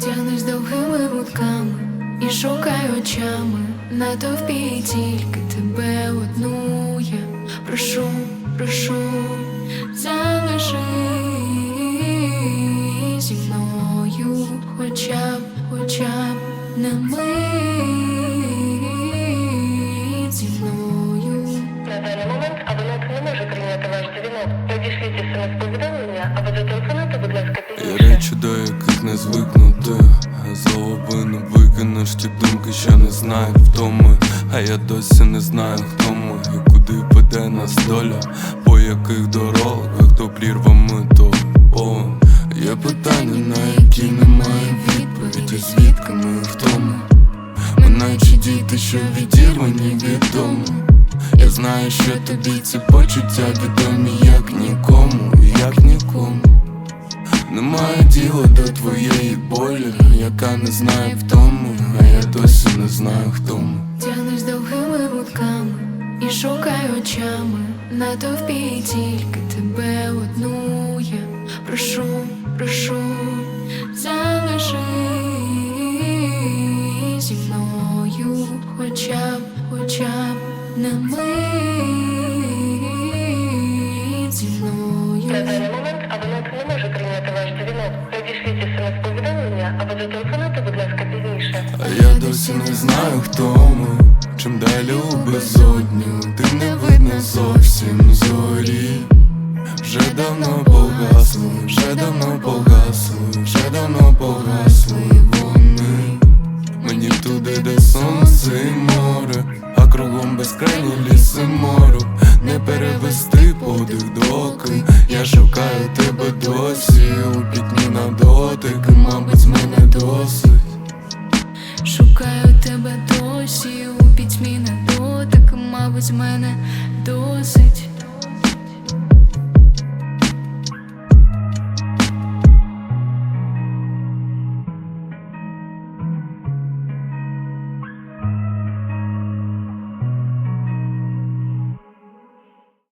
Тягнеш довгими гудками і шукай очами на товпі тільки тебе одну я прошу, прошу, залиши зі мною, хоча б, хоча б на мить зі мною. На даний момент абонент не може прийняти ваш дзвінок. Надішліть смс-повідомлення або зателефонуйте, будь ласка, пізніше. речі, до яких не звикнути. За лобину викинеш ті думки, що не знають втоми. А я досі не знаю, хто ми і куди веде нас доля. По яких дорогах, то прірвами, то. Полем Є питання, на які немає відповіді Звідки ми втоми. Ми наче діти, що відірвані від дому. Я знаю, що тобі ці почуття відомі немає діла до твоєї болі, яка не знає втому, а я досі не знаю хто ми. Тягнеш довгими гудками і шукай очами на товпі тільки тебе одну я прошу, прошу, залиши зі мною, хоча б, хоча б на мить зі мною. Смс-повідомлення або зателефонуйте, будь ласка, пізніше. А я досі не знаю хто ми. Чим далі у безодню, ти не видно зовсім зорі. Вже давно погасли, вже давно погасли, вже давно погасли вони. Мені туди, де сонце і море, а кругом безкрайні ліси мору, досі, у пітьмі на дотик, і, мабуть, мене досить. Шукаю тебе досі у пітьмі на дотик, мабуть, з мене досить.